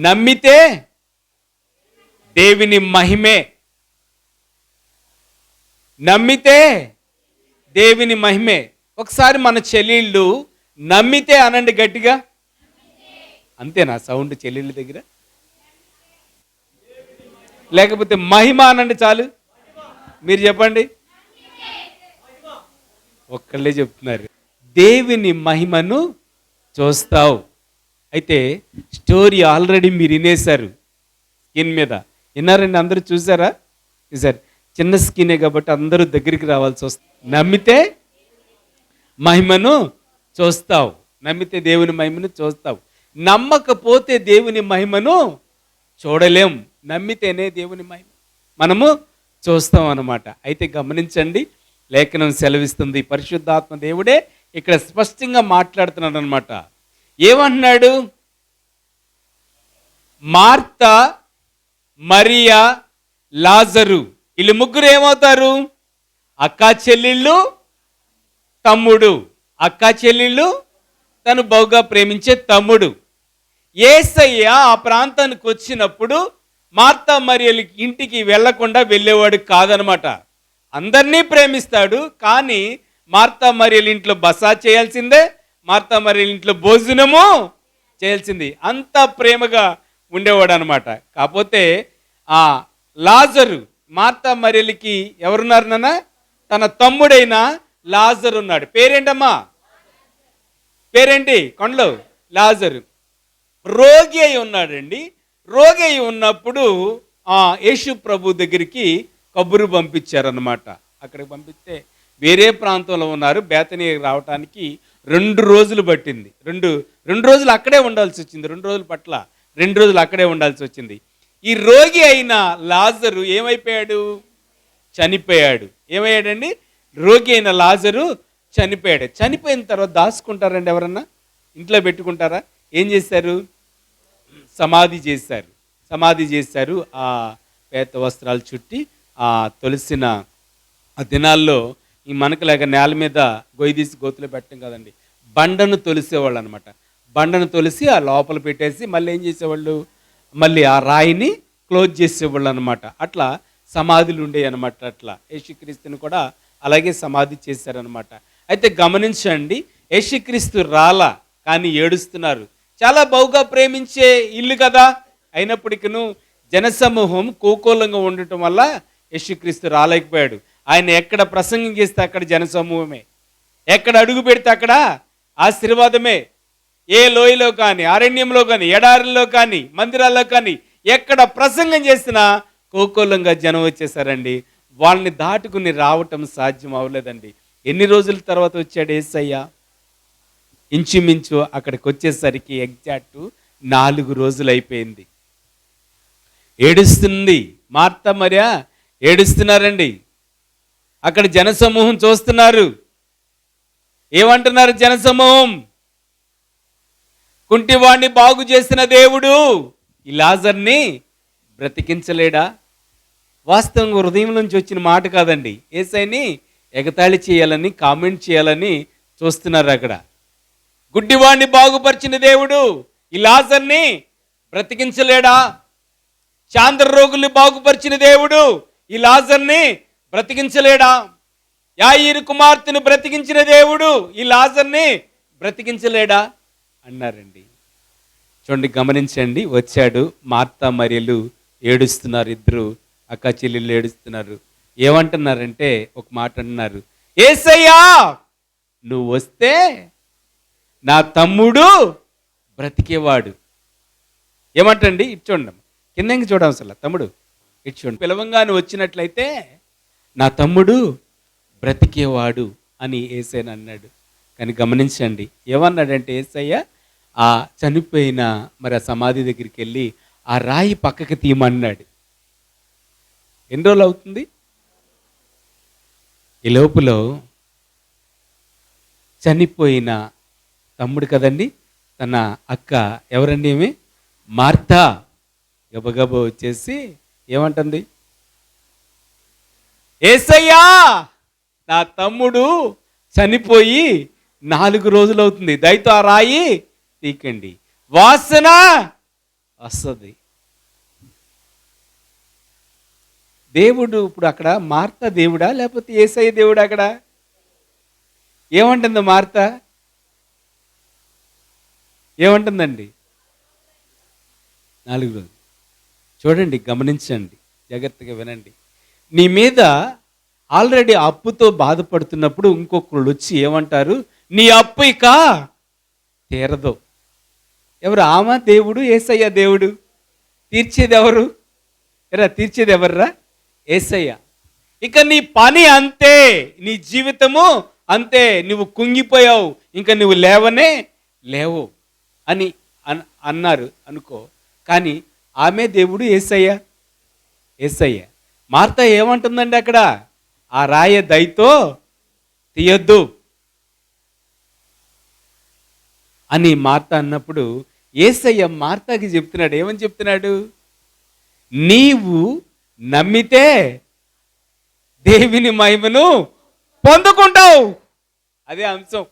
నమ్మితే దేవుని మహిమే. నమ్మితే దేవుని మహిమే. ఒకసారి మన చెల్లెళ్ళు నమ్మితే అనండి గట్టిగా. అంతేనా? సౌండ్ చెల్లెళ్ళ దగ్గర. లేకపోతే మహిమ అనండి చాలు. మీరు చెప్పండి. ఒక్కళ్ళే చెప్తున్నారు. దేవుని మహిమను చూస్తావు. అయితే స్టోరీ ఆల్రెడీ మీరు వినేశారు స్కిన్ మీద. విన్నారండి అందరూ చూసారా? చూసారు. చిన్న స్కినే కాబట్టి అందరూ దగ్గరికి రావాల్సి వస్తుంది నమ్మితే మహిమను చూస్తావు. నమ్మితే దేవుని మహిమను చూస్తావు. నమ్మకపోతే దేవుని మహిమను చూడలేం. నమ్మితేనే దేవుని మహిమ. మనము చూస్తాం అన్నమాట. అయితే గమనించండి. లేఖనం సెలవిస్తుంది. పరిశుద్ధాత్మ దేవుడే ఇక్కడ స్పష్టంగా మాట్లాడుతున్నాడు అనమాట ఏమంటున్నాడు? మార్త మరియా లాజరు. వీళ్ళు ముగ్గురు ఏమవుతారు? అక్కా చెల్లెళ్ళు తమ్ముడు. అక్కా చెల్లెళ్ళు తను బహుగా ప్రేమించే తమ్ముడు. ఏసయ్య ఆ ప్రాంతానికి వచ్చినప్పుడు మార్తా మరియలు ఇంటికి వెళ్ళకుండా వెళ్ళేవాడు కాదనమాట. అందరినీ ప్రేమిస్తాడు కానీ మార్తా మరియలు ఇంట్లో బసా చేయాల్సిందే మార్తా మరి ఇంట్లో భోజనము చేయాల్సింది. అంత ప్రేమగా ఉండేవాడు అనమాట కాకపోతే ఆ లాజరు మార్తా మరియలకి ఎవరున్నారు నాన్న? తన తమ్ముడైన లాజర్ ఉన్నాడు. పేరేంటమ్మా? పేరేంటి? కొండలు? లాజరు. రోగి అయి ఉన్నాడండి. రోగి అయి ఉన్నప్పుడు ఆ యేసు ప్రభు దగ్గరికి కబురు పంపించారనమాట అక్కడికి పంపిస్తే వేరే ప్రాంతంలో ఉన్నారు. బేతనీ రావటానికి రెండు రోజులు పట్టింది. రెండు రెండు రోజులు అక్కడే ఉండాల్సి వచ్చింది. రెండు రోజుల పట్ల రెండు రోజులు అక్కడే ఉండాల్సి వచ్చింది. ఈ రోగి అయిన లాజరు ఏమైపోయాడు? చనిపోయాడు. ఏమయ్యాడండి? రోగి అయిన లాజరు చనిపోయాడు. చనిపోయిన తర్వాత దాచుకుంటారండి ఎవరన్నా? ఇంట్లో పెట్టుకుంటారా? ఏం చేశారు? సమాధి చేశారు. సమాధి చేశారు. ఆ పేత వస్త్రాలు చుట్టి ఆ తొలిసిన ఆ దినాల్లో ఈ మనకులాగా నేల మీద గొయ్యి తీసి గోతులు పెట్టడం కదండి. బండను తొలిసేవాళ్ళు అనమాట బండను తొలిసి ఆ లోపల పెట్టేసి మళ్ళీ ఏం చేసేవాళ్ళు? మళ్ళీ ఆ రాయిని క్లోజ్ చేసేవాళ్ళు అనమాట అట్లా సమాధులు ఉండేవి అనమాట అట్లా. యేసుక్రీస్తుని కూడా అలాగే సమాధి చేశారనమాట అయితే గమనించండి యేసుక్రీస్తు రాలా కానీ ఏడుస్తున్నారు. చాలా బహుగా ప్రేమించే ఇల్లు కదా. అయినప్పటికీను జనసమూహం కోకోలంగా ఉండటం వల్ల యేసుక్రీస్తు రాలేకపోయాడు. ఆయన ఎక్కడ ప్రసంగం చేస్తే అక్కడ జనసమూహమే. ఎక్కడ అడుగు పెడితే అక్కడ ఆశీర్వాదమే. ఏ లోయలో కానీ అరణ్యంలో కానీ ఎడారిలో కానీ మందిరాల్లో కానీ ఎక్కడ ప్రసంగం చేసినా కోకోలంగా జనం వచ్చేసారండి. వాళ్ళని దాటుకుని రావటం సాధ్యం అవ్వలేదండి. ఎన్ని రోజుల తర్వాత వచ్చాడు ఏసయ్య? ఇంచుమించు అక్కడికి వచ్చేసరికి ఎగ్జాక్ట్ నాలుగు రోజులు అయిపోయింది. ఏడుస్తుంది మార్త మరియా? ఏడుస్తున్నారండి. అక్కడ జనసమూహం చూస్తున్నారు. ఏమంటున్నారు జనసమూహం? కుంటివాణ్ణి బాగు చేసిన దేవుడు ఈ లాజర్ని బ్రతికించలేడా? వాస్తవంగా హృదయం నుంచి వచ్చిన మాట కాదండి. ఏసైని ఎగతాళి చేయాలని కామెంట్ చేయాలని చూస్తున్నారు అక్కడ. గుడ్డివాణ్ణి బాగుపరిచిన దేవుడు ఈ లాజర్ని బ్రతికించలేడా? చాంద్ర రోగుల్ని బాగుపరిచిన దేవుడు ఈ లాజర్ని బ్రతికించలేడా? యాయిరు కుమార్తెను బ్రతికించిన దేవుడు ఈ లాజర్ని బ్రతికించలేడా? అన్నారండి. చూడండి గమనించండి వచ్చాడు. మార్త మరియలు ఏడుస్తున్నారు ఇద్దరు అక్క చెల్లెళ్ళు ఏడుస్తున్నారు. ఏమంటున్నారంటే ఒక మాట అంటున్నారు ఏసయ్యా నువ్వు వస్తే నా తమ్ముడు బ్రతికేవాడు. ఏమంటండి? ఇటు చూడండి కింద ఇంక అసలు తమ్ముడు. ఇటు చూడండి. పిలవంగాను వచ్చినట్లయితే నా తమ్ముడు బ్రతికేవాడు అని ఏసైన అన్నాడు. కానీ గమనించండి ఏమన్నాడంటే ఏసయ్య ఆ చనిపోయిన మరి ఆ సమాధి దగ్గరికి వెళ్ళి ఆ రాయి పక్కకి తీయమన్నాడు. ఎన్ని రోజులు అవుతుంది? ఈ లోపులో చనిపోయిన తమ్ముడు కదండి తన అక్క ఎవరండి ఏమి మార్తా. గబగబ వచ్చేసి ఏమంటుంది? ఏసయ్యా నా తమ్ముడు చనిపోయి నాలుగు రోజులు అవుతుంది దయతో ఆ రాయి తీకండి. వాసన వస్తుంది. దేవుడు ఇప్పుడు అక్కడ మార్త దేవుడా లేకపోతే ఏసయ్య దేవుడా అక్కడ? ఏమంటుంది మార్త? ఏమంటుందండి? నాలుగు రోజులు. చూడండి గమనించండి. జాగ్రత్తగా వినండి. నీ మీద ఆల్రెడీ అప్పుతో బాధపడుతున్నప్పుడు ఇంకొకళ్ళు వచ్చి ఏమంటారు? నీ అప్పు ఇక తీరదు. ఎవరు? ఆమె దేవుడు? ఏసయ్య దేవుడు? తీర్చేది ఎవరు ఎరా తీర్చేది ఎవర్రా ఏసయ్య. ఇక నీ పని అంతే నీ జీవితము అంతే నువ్వు కుంగిపోయావు ఇంకా నువ్వు లేవనే లేవు అని అన్- అన్నారు అనుకో. కానీ ఆమె దేవుడు ఏసయ్య? ఏసయ్య. మార్త ఏమంటుందండి అక్కడ? ఆ రాయ దయతో తీయొద్దు. అని మార్త అన్నప్పుడు ఏసయ్య మార్తాకి చెప్తున్నాడు. ఏమని చెప్తున్నాడు? నీవు నమ్మితే దేవుని మహిమను పొందుకుంటావు. అదే అంశం.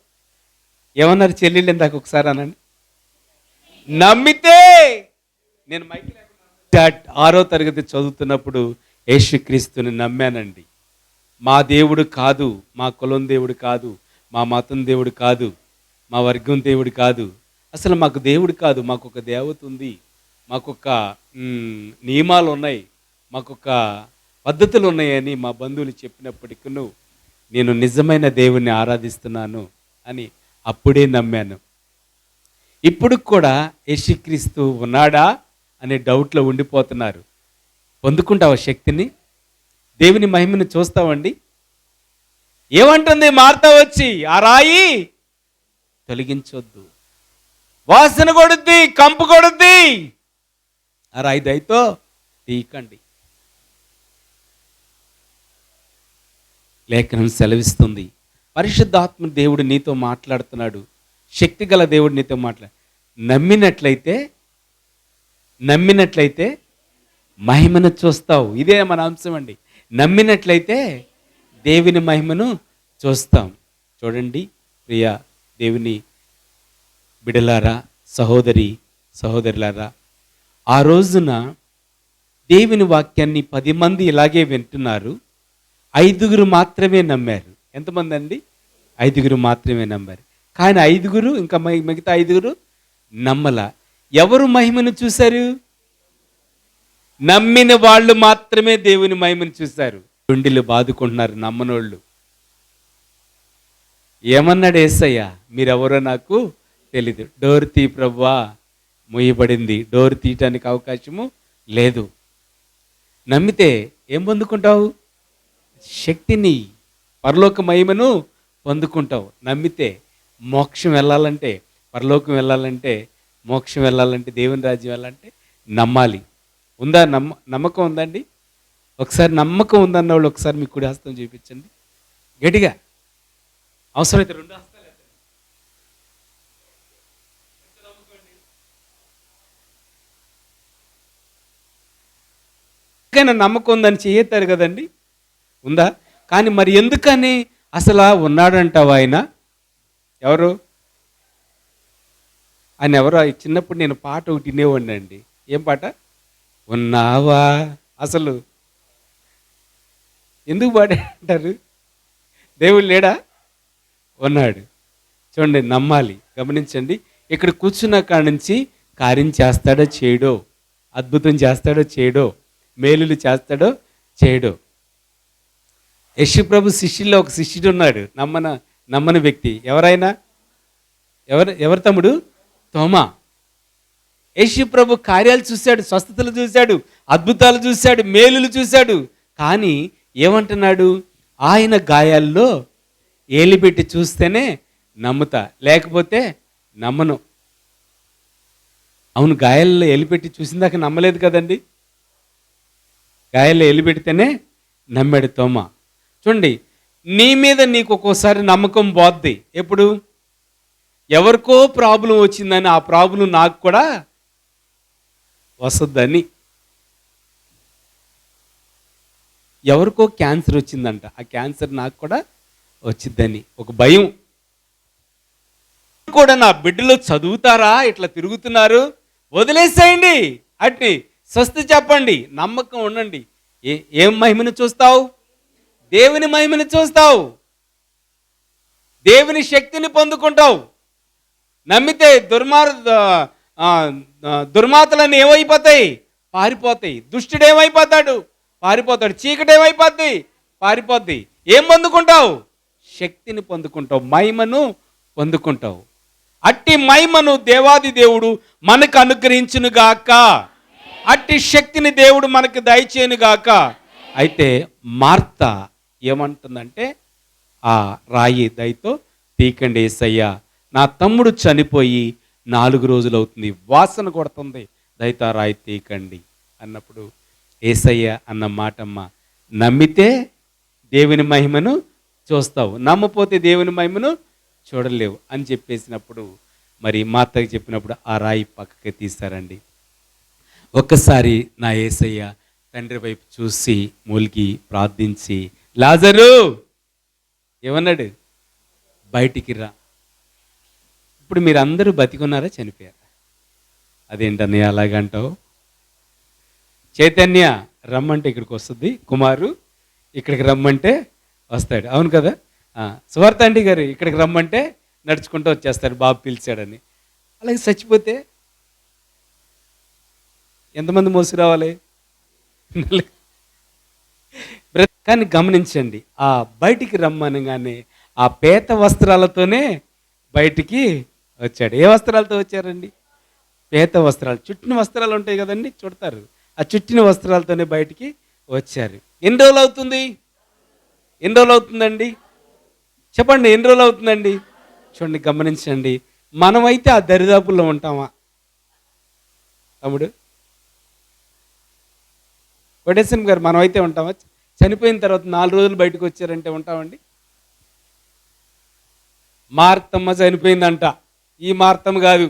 ఏమన్నారు చెల్లెళ్ళు ఇందాక ఒకసారి అనండి? నమ్మితే నేను మైకి ఆరో తరగతి చదువుతున్నప్పుడు యేసుక్రీస్తుని నమ్మానండి. మా దేవుడు కాదు మా కులం దేవుడు కాదు మా మతం దేవుడు కాదు మా వర్గం దేవుడు కాదు. అసలు మాకు దేవుడు కాదు మాకు ఒక దేవత ఉంది మాకు ఒక నియమాలు ఉన్నాయి మాకు ఒక పద్ధతులు ఉన్నాయని మా బంధువులు చెప్పినప్పటికీ నేను నిజమైన దేవుణ్ణి ఆరాధిస్తున్నాను అని అప్పుడే నమ్మాను. ఇప్పుడు కూడా యేసుక్రీస్తు ఉన్నాడా అనే డౌట్లో ఉండిపోతున్నారు. పొందుకుంటావు శక్తిని? దేవుని మహిమను చూస్తావండి. ఏమంటుంది మార్త వచ్చి? ఆ రాయి తొలగించొద్దు. వాసన కొడుద్ది కంపు కొడుద్ది. ఆ రాయి దయతో తీయకండి. లేఖనం సెలవిస్తుంది. పరిశుద్ధాత్మ దేవుడు నీతో మాట్లాడుతున్నాడు. శక్తిగల దేవుడు నీతో మాట్లాడు నమ్మినట్లయితే నమ్మినట్లయితే మహిమను చూస్తావు. ఇదే మన అంశం అండి. నమ్మినట్లయితే దేవుని మహిమను చూస్తాం. చూడండి ప్రియ దేవుని బిడలారా సహోదరి సహోదరులారా ఆ రోజున దేవుని వాక్యాన్ని పది మంది ఇలాగే వింటున్నారు. ఐదుగురు మాత్రమే నమ్మారు. ఎంతమంది అండి? ఐదుగురు మాత్రమే నమ్మారు. కానీ ఐదుగురు ఇంకా మిగతా ఐదుగురు నమ్మల. ఎవరు మహిమను చూశారు? నమ్మిన వాళ్ళు మాత్రమే దేవుని మహిమను చూశారు. గుండెలు బాదుకుంటున్నారు నమ్మనోళ్ళు. ఏమన్నాడు ఏసయ్య? మీరెవరో నాకు తెలీదు. డోర్ తీ ప్రవ్వా. ముయ్యబడింది డోర్ తీయటానికి అవకాశము లేదు. నమ్మితే ఏం పొందుకుంటావు? శక్తిని పరలోక మహిమను పొందుకుంటావు. నమ్మితే మోక్షం వెళ్ళాలంటే పరలోకం వెళ్ళాలంటే మోక్షం వెళ్ళాలంటే దేవుని రాజ్యం వెళ్ళాలంటే నమ్మాలి. ఉందా? నమ్మ నమ్మకం ఉందండి? ఒకసారి నమ్మకం ఉందన్న వాళ్ళు ఒకసారి మీకు కుడి హస్తం చూపించండి. గట్టిగా. అవసరమైతే రెండు హస్తాలు ఎత్తండి. నమ్మకం ఉందని చేయతారు కదండి? ఉందా? కానీ మరి ఎందుకని అసలు ఉన్నాడంటావు ఆయన? ఎవరు? ఆయన ఎవరో? చిన్నప్పుడు నేను పాట ఒకటి వినేవాడిని అండి. ఏం పాట? ఉన్నావా? అసలు ఎందుకు పాడారు దేవుడు లేడా? ఉన్నాడు. చూడండి నమ్మాలి గమనించండి. ఇక్కడ కూర్చున్న కాడ నుంచి కార్యం చేస్తాడో చేయడో అద్భుతం చేస్తాడో చేయడో మేలులు చేస్తాడో చేయడో. యశుప్రభు శిష్యుల్లో ఒక శిష్యుడు ఉన్నాడు నమ్మన నమ్మని వ్యక్తి. ఎవరైనా? ఎవరు ఎవరు తమ్ముడు? తోమా. యేసుప్రభు కార్యాలు చూశాడు స్వస్థతలు చూశాడు అద్భుతాలు చూశాడు మేలులు చూశాడు. కానీ ఏమంటున్నాడు? ఆయన గాయాల్లో ఏలిపెట్టి చూస్తేనే నమ్ముతా లేకపోతే నమ్మను. అవును గాయాల్లో ఎలిపెట్టి చూసిందాక నమ్మలేదు కదండి? గాయాల్లో ఎలిపెడితేనే నమ్మాడు తోమ. చూడండి నీ మీద నీకు ఒక్కోసారి నమ్మకం పోద్ది. ఎప్పుడు? ఎవరికో ప్రాబ్లం వచ్చిందని ఆ ప్రాబ్లం నాకు కూడా వస్తుందని ఎవరికో క్యాన్సర్ వచ్చిందంట. ఆ క్యాన్సర్ నాకు కూడా వచ్చిద్దని ఒక భయం. కూడా నా బిడ్డలు చదువుతారా? ఇట్లా తిరుగుతున్నారు? వదిలేసేయండి. అట్ని స్వస్తి చెప్పండి. నమ్మకం ఉండండి. ఏ ఏం మహిమను చూస్తావు? దేవుని మహిమను చూస్తావు. దేవుని శక్తిని పొందుకుంటావు. నమ్మితే దుర్మార్గ దుర్మాతలన్నీ ఏమైపోతాయి? పారిపోతాయి. దుష్టుడు ఏమైపోతాడు? పారిపోతాడు. చీకటి ఏమైపోద్ది? పారిపోద్ది. ఏం పొందుకుంటావు? శక్తిని పొందుకుంటావు. మహిమను పొందుకుంటావు. అట్టి మహిమను దేవాది దేవుడు మనకు అనుగ్రహించును గాక అట్టి శక్తిని దేవుడు మనకు దయచేయను గాక అయితే మార్త ఏమంటుందంటే ఆ రాయి దయతో తీకండి ఏసయ్యా నా తమ్ముడు చనిపోయి నాలుగు రోజులు అవుతుంది. వాసన కొడుతుంది. దయతో రాయి తీకండి అన్నప్పుడు ఏసయ్య అన్న మాటమ్మ నమ్మితే దేవుని మహిమను చూస్తావు. నమ్మపోతే దేవుని మహిమను చూడలేవు అని చెప్పేసినప్పుడు మరి మా అత్తకి చెప్పినప్పుడు ఆ రాయి పక్కకి తీస్తారండి ఒక్కసారి నా ఏసయ్య తండ్రి వైపు చూసి మూలిగి ప్రార్థించి లాజరు! ఏమన్నాడు? బయటికి రా. ఇప్పుడు మీరు అందరూ బతికున్నారా? చనిపోయారా? అదేంటన్నయ్య అలాగంటావు? చైతన్య రమ్మంటే ఇక్కడికి వస్తుంది. కుమారు ఇక్కడికి రమ్మంటే వస్తాడు. అవును కదా? ఆ, సువార్త గారు ఇక్కడికి రమ్మంటే నడుచుకుంటూ వచ్చేస్తాడు బాబు పిలిచాడని. అలాగే చచ్చిపోతే ఎంతమంది మోసి రావాలి? కానీ గమనించండి ఆ బయటికి రమ్మనగానే ఆ పేత వస్త్రాలతోనే బయటికి వచ్చాడు. ఏ వస్త్రాలతో వచ్చారండి? పేత వస్త్రాలు. చుట్టిన వస్త్రాలు ఉంటాయి కదండి చుడతారు. ఆ చుట్టిన వస్త్రాలతోనే బయటికి వచ్చారు. ఎన్ని రోజులు అవుతుంది? ఎన్ని రోజులు అవుతుందండి? చెప్పండి ఎన్ని రోజులు అవుతుందండి? చూడండి గమనించండి. మనమైతే ఆ దరిదాపుల్లో ఉంటామా? తమ్ముడు? కొటేశన్ గారు మనమైతే ఉంటామా? చనిపోయిన తర్వాత నాలుగు రోజులు బయటకు వచ్చారంటే ఉంటామండి? మార్తమ్మ చనిపోయిందంట. ఈ మార్తమ్మ కాదు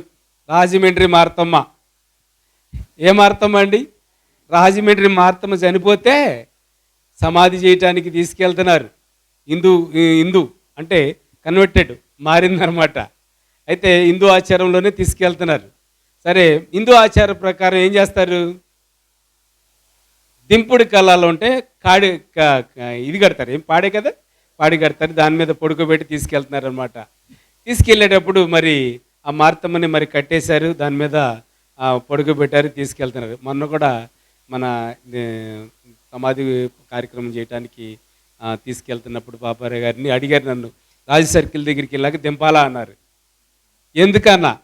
రాజమండ్రి మార్తమ్మ. ఏ మార్తమ్మ అండి? రాజమండ్రి మార్తమ్మ చనిపోతే సమాధి చేయటానికి తీసుకెళ్తున్నారు. హిందూ హిందూ అంటే కన్వర్టెడ్ మారిందనమాట అయితే హిందూ ఆచారంలోనే తీసుకెళ్తున్నారు. సరే హిందూ ఆచార ప్రకారం ఏం చేస్తారు? దింపుడు కళ్ళాలు ఉంటే కాడి ఇది కడతారు. ఏం పాడే కదా? పాడి కడతారు. దాని మీద పడుకోబెట్టి తీసుకెళ్తున్నారు అనమాట తీసుకెళ్ళేటప్పుడు మరి ఆ మార్తమ్మని మరి కట్టేశారు. దాని మీద ఆ, పడుకోబెట్టారు తీసుకెళ్తున్నారు. మొన్న కూడా మన సమాధి కార్యక్రమం చేయడానికి తీసుకెళ్తున్నప్పుడు పాపారావు గారిని అడిగారు నన్ను. రాజు సర్కిల్ దగ్గరికి వెళ్ళాక దింపాలా అన్నారు. ఎందుకన్నా?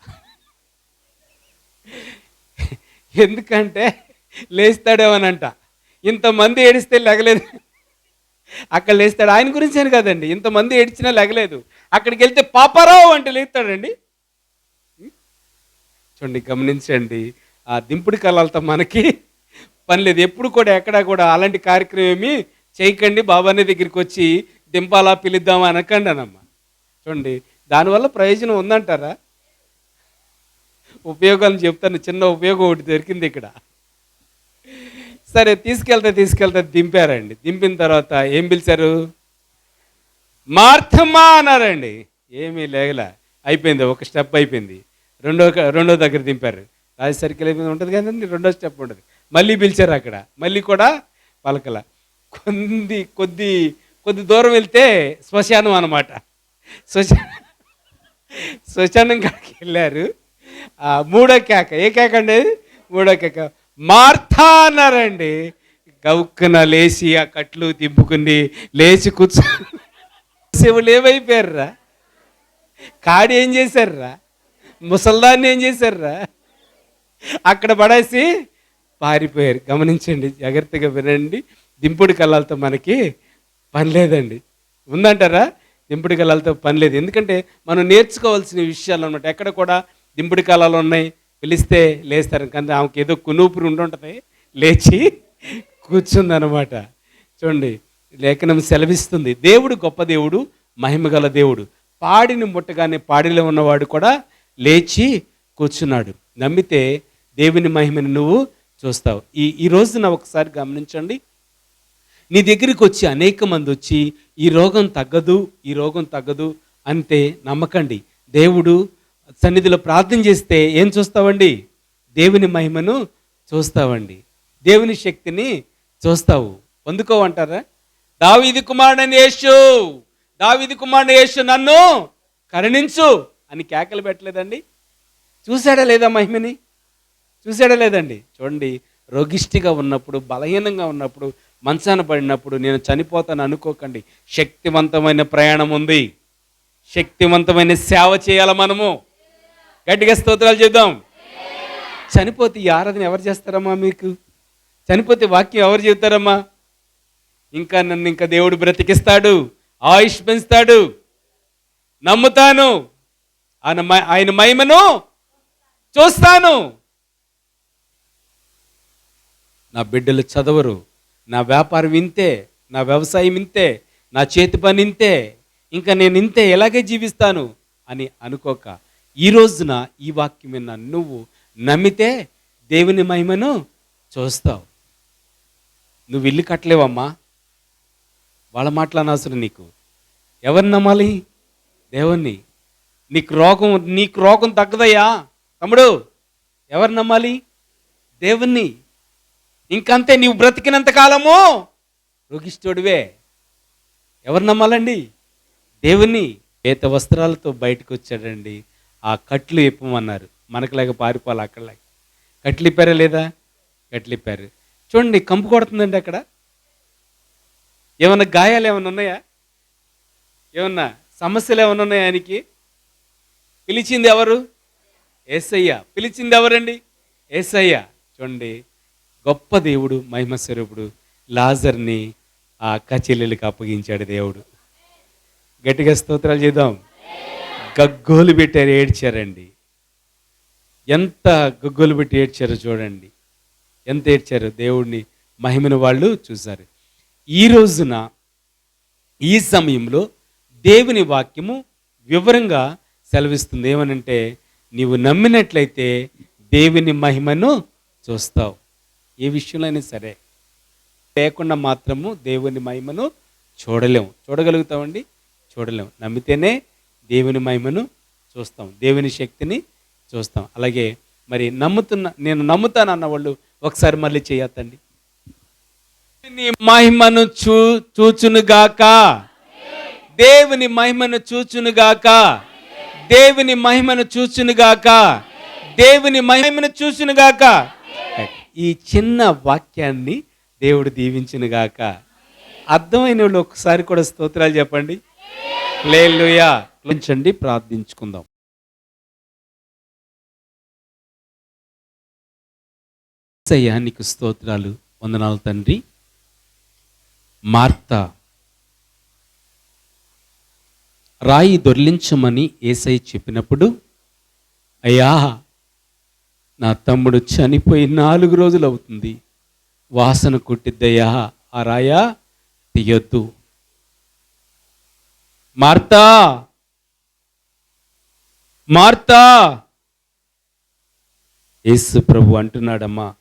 ఎందుకంటే లేస్తాడేమనంట. ఇంతమంది ఏడిస్తే లెగలేదు. అక్కడ లేస్తాడు. ఆయన గురించి అని కదండి. ఇంతమంది ఏడిచినా లెగలేదు. అక్కడికి వెళ్తే పాపారావు అంటే లేస్తాడండి చూడండి గమనించండి. ఆ దింపుడు కళలతో మనకి పని లేదు. ఎప్పుడు కూడా ఎక్కడా కూడా అలాంటి కార్యక్రమం ఏమి చేయకండి. బాబానే దగ్గరికి వచ్చి దింపాలా పిలుద్దామా అనకండి అనమ్మ చూడండి దానివల్ల ప్రయోజనం ఉందంటారా? ఉపయోగాలు చెప్తాను. చిన్న ఉపయోగం ఒకటి దొరికింది ఇక్కడ. సరే తీసుకెళ్తే తీసుకెళ్తే దింపారండి. దింపిన తర్వాత ఏం పిలిచారు? మార్తమ్మా అన్నారండి ఏమీ లేగల అయిపోయింది. ఒక స్టెప్ అయిపోయింది. రెండో రెండో దగ్గర దింపారు. రాజు సర్కిల్ అయిపోయింది. ఉంటుంది కదండి. రెండో స్టెప్ ఉంటుంది. మళ్ళీ పిలిచారు అక్కడ. మళ్ళీ కూడా పలకల. కొద్ది కొద్ది కొద్ది దూరం వెళ్తే శ్మశానం అనమాట శ్మశానం శ్మశానం కాడికి వెళ్ళారు. మూడో కేక. ఏ కేక అండి? మూడో కేక. మార్తా అన్నారండి గవుక్కున లేచి ఆ కట్లు తిప్పుకుని లేచి కూర్చో శివులు ఏమైపోయారురా? కాడి ఏం చేశారురా? ముసల్దాన్ని ఏం చేశారురా? అక్కడ పడేసి పారిపోయారు. గమనించండి జాగ్రత్తగా వినండి. దింపుడు కళ్ళాలతో మనకి పని లేదండి. ఉందంటారా? దింపుడు కళ్ళాలతో పని లేదు. ఎందుకంటే మనం నేర్చుకోవాల్సిన విషయాలు అనమాట ఎక్కడ కూడా దింపుడు కళాలు ఉన్నాయి పిలిస్తే లేస్తారు. కానీ ఆమెకి ఏదో కునూపురు ఉండుంటుంది లేచి కూర్చుందనమాట చూడండి లేఖనం సెలవిస్తుంది. దేవుడు గొప్ప దేవుడు మహిమగల దేవుడు. పాడిని ముట్టగానే పాడిలో ఉన్నవాడు కూడా లేచి కూర్చున్నాడు. నమ్మితే దేవుని మహిమని నువ్వు చూస్తావు. ఈ ఈ రోజున ఒకసారి గమనించండి. నీ దగ్గరికి వచ్చి అనేక మంది వచ్చి ఈ రోగం తగ్గదు ఈ రోగం తగ్గదు అంతే నమ్మకండి. దేవుడు సన్నిధిలో ప్రార్థన చేస్తే ఏం చూస్తావండి? దేవుని మహిమను చూస్తావండి. దేవుని శక్తిని చూస్తావు. పొందుకోవంటారా దావీది కుమారుడని యేసు. దావీది కుమారుడు యేసు నన్ను కరుణించు అని కేకలు పెట్టలేదండి. చూశాడా లేదా మహిమని? చూశాడా లేదండి? చూడండి రోగిష్టిగా ఉన్నప్పుడు బలహీనంగా ఉన్నప్పుడు మంచాన పడినప్పుడు నేను చనిపోతాను అనుకోకండి. శక్తివంతమైన ప్రయాణం ఉంది. శక్తివంతమైన సేవ చేయాలి మనము? గట్టిగా స్తోత్రాలు చేద్దాం. చనిపోతే ఈ ఆరాధన ఎవరు చేస్తారమ్మా మీకు? చనిపోతే వాక్యం ఎవరు చెబుతారమ్మా? ఇంకా నన్ను ఇంకా దేవుడు బ్రతికిస్తాడు ఆయుష్ పెంచుతాడు. నమ్ముతాను. ఆయన మ- ఆయన మహిమను చూస్తాను. నా బిడ్డలు చదవరు నా వ్యాపారం ఇంతే నా వ్యవసాయం ఇంతే నా చేతి పని ఇంతే ఇంకా నేను ఇంతే ఎలాగే జీవిస్తాను అని అనుకోక ఈ రోజున ఈ వాక్యం విన్న నువ్వు నమ్మితే దేవుని మహిమను చూస్తావు. నువ్వు ఇల్లు కట్టలేవమ్మా. వాళ్ళ మాట్లాడనవసరం నీకు. ఎవరిని నమ్మాలి? దేవుణ్ణి. నీకు రోగం నీకు రోగం తగ్గదయ్యా. తమ్ముడు ఎవరు నమ్మాలి? దేవుణ్ణి. ఇంకంతే నీవు బ్రతికినంత కాలము రోగిష్ఠుడివే ఎవరు నమ్మాలండి? దేవుణ్ణి. వేత వస్త్రాలతో బయటకు వచ్చాడండి ఆ కట్లు ఇప్పమన్నారు. మనకులాగా పారిపోవాలి అక్కడలాగా కట్లు ఇప్పారా లేదా? కట్లు ఇప్పారు. చూడండి కంపు కొడుతుందండి అక్కడ. ఏమన్నా గాయాలు ఏమైనా ఉన్నాయా? ఏమన్నా సమస్యలు ఏమైనా ఉన్నాయా ఆయనకి? పిలిచింది ఎవరు? ఏసయ్య. పిలిచింది ఎవరండి? ఏసయ్య. చూడండి గొప్ప దేవుడు మహిమస్వరూపుడు లాజర్ని ఆ అక్క అప్పగించాడు దేవుడు. గట్టిగా స్తోత్రాలు చేద్దాం. గగ్గోలు పెట్టారు ఏడ్చారండి. ఎంత గగ్గోలు పెట్టి ఏడ్చారో చూడండి. ఎంత ఏడ్చారో దేవుడిని మహిమను వాళ్ళు చూశారు. ఈ రోజున ఈ సమయంలో దేవుని వాక్యము వివరంగా సెలవిస్తుంది. ఏమనంటే నీవు నమ్మినట్లయితే దేవుని మహిమను చూస్తావు. ఏ విషయంలో అయినా సరే లేకుండా మాత్రము దేవుని మహిమను చూడలేము. చూడగలుగుతామండి? చూడలేము. నమ్మితేనే దేవుని మహిమను చూస్తాం. దేవుని శక్తిని చూస్తాం. అలాగే మరి నమ్ముతున్న నేను నమ్ముతాను అన్న వాళ్ళు ఒకసారి మళ్ళీ చేయొద్దండి. దేవుని మహిమను చూ చూచునుగాక. దేవుని మహిమను చూచునుగాక. దేవుని మహిమను చూచునుగాక. దేవుని మహిమను చూచునుగాక. ఈ చిన్న వాక్యాన్ని దేవుడు దీవించునుగాక. అర్థమైన వాళ్ళు ఒకసారి కూడా స్తోత్రాలు చెప్పండి. లేలుయా ఉంచండి ప్రార్థించుకుందాం. యేసయ్యా నీకు స్తోత్రాలు వందనాలు తండ్రి. మార్త. రాయి దొర్లించమని ఏసై చెప్పినప్పుడు అయ్యా నా తమ్ముడు చనిపోయి నాలుగు రోజులు అవుతుంది. వాసన కొట్టిద్దయ్యా ఆ రాయ తీయొద్దు. మార్తా! మార్తా! యేసు ప్రభు అంటున్నాడమ్మా.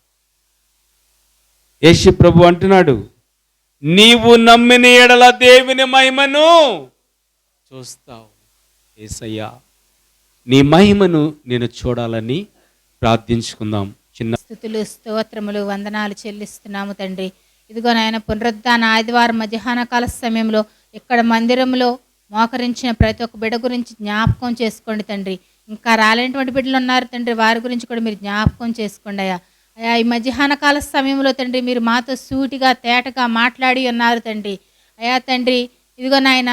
యేసు ప్రభు అంటున్నాడు నీవు నమ్మిన ఎడల దేవుని మహిమను చూస్తావు. ఏసయ్యా నీ మహిమను నేను చూడాలని ప్రార్థించుకుందాం. చిన్న స్థుతులు స్తోత్రములు వందనాలు చెల్లిస్తున్నాము తండ్రి. ఇదిగో నాయన పునరుద్ధాన ఆదివారం మధ్యాహ్న కాల సమయంలో ఇక్కడ మందిరంలో మోకరించిన ప్రతి ఒక్క బిడ్డ గురించి జ్ఞాపకం చేసుకోండి తండ్రి. ఇంకా రాలేనటువంటి బిడ్డలు ఉన్నారు తండ్రి వారి గురించి కూడా మీరు జ్ఞాపకం చేసుకోండి అయ్యా. ఈ మధ్యాహ్న కాల సమయంలో తండ్రి మీరు మాతో సూటిగా తేటగా మాట్లాడి ఉన్నారు తండ్రి. అయ్యా తండ్రి ఇదిగో నాయన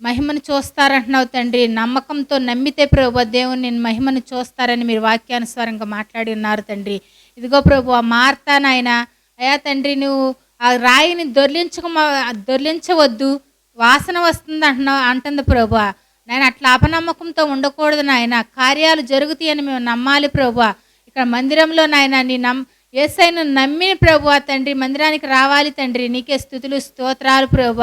మహిమను చూస్తారంటున్నావు తండ్రి. నమ్మకంతో నమ్మితే ప్రభు దేవుని నేను మహిమను చూస్తారని మీరు వాక్యానుసారంగా మాట్లాడి ఉన్నారు తండ్రి. ఇదిగో ప్రభు ఆ మార్తా నాయన అయ్యా తండ్రి నువ్వు ఆ రాయిని దొర్లించక దొర్లించవద్దు. వాసన వస్తుంది అంటున్నావు అంటుంది ప్రభు. నేను అట్లా అపనమ్మకంతో ఉండకూడదు నాయన. కార్యాలు జరుగుతాయని మేము నమ్మాలి ప్రభు. ఇక్కడ మందిరంలో నాయన నీ నమ్ ఏసైను నమ్మిన ప్రభు తండ్రి మందిరానికి రావాలి తండ్రి నీకే స్థుతులు స్తోత్రాలు ప్రభు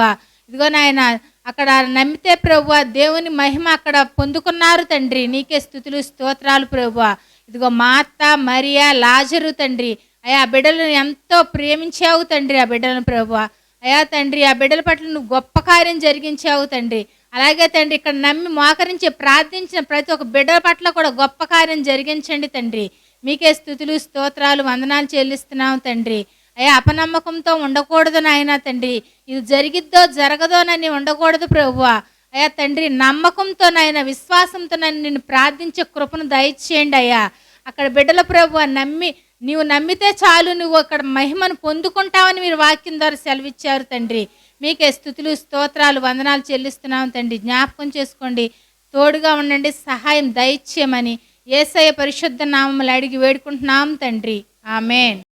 ఇదిగో నాయన అక్కడ నమ్మితే ప్రభు దేవుని మహిమ అక్కడ పొందుకున్నారు తండ్రి నీకే స్థుతులు స్తోత్రాలు ప్రభు ఇదిగో మాత మరియా లాజరు తండ్రి అయ్యా ఆ బిడ్డలను ఎంతో ప్రేమించావు తండ్రి ఆ బిడ్డలను ప్రభు అయ్యా తండ్రి ఆ బిడ్డల పట్ల నువ్వు గొప్ప కార్యం జరిగించావు తండ్రి. అలాగే తండ్రి ఇక్కడ నమ్మి మోకరించి ప్రార్థించిన ప్రతి ఒక్క బిడ్డల పట్ల కూడా గొప్ప కార్యం జరిగించండి తండ్రి. మీకే స్థుతులు స్తోత్రాలు వందనాలు చెల్లిస్తున్నాం తండ్రి. అయ్యా అపనమ్మకంతో ఉండకూడదు నాయన తండ్రి. ఇది జరిగిద్దో జరగదోనని ఉండకూడదు ప్రభువా. అయ్యా తండ్రి నమ్మకంతో నాయన విశ్వాసంతో నన్ను నేను ప్రార్థించే కృపను దయచేయండి అయ్యా. అక్కడ బిడ్డల ప్రభు నమ్మి నీవు నమ్మితే చాలు నువ్వు అక్కడ మహిమను పొందుకుంటావని మీరు వాక్యం ద్వారా సెలవిచ్చారు తండ్రి. మీకే స్థుతులు స్తోత్రాలు వందనాలు చెల్లిస్తున్నాం తండ్రి. జ్ఞాపకం చేసుకోండి. తోడుగా ఉండండి సహాయం దయచేయమని ఏసయ్య పరిశుద్ధ నామములు అడిగి వేడుకుంటున్నాం తండ్రి. ఆమెన్.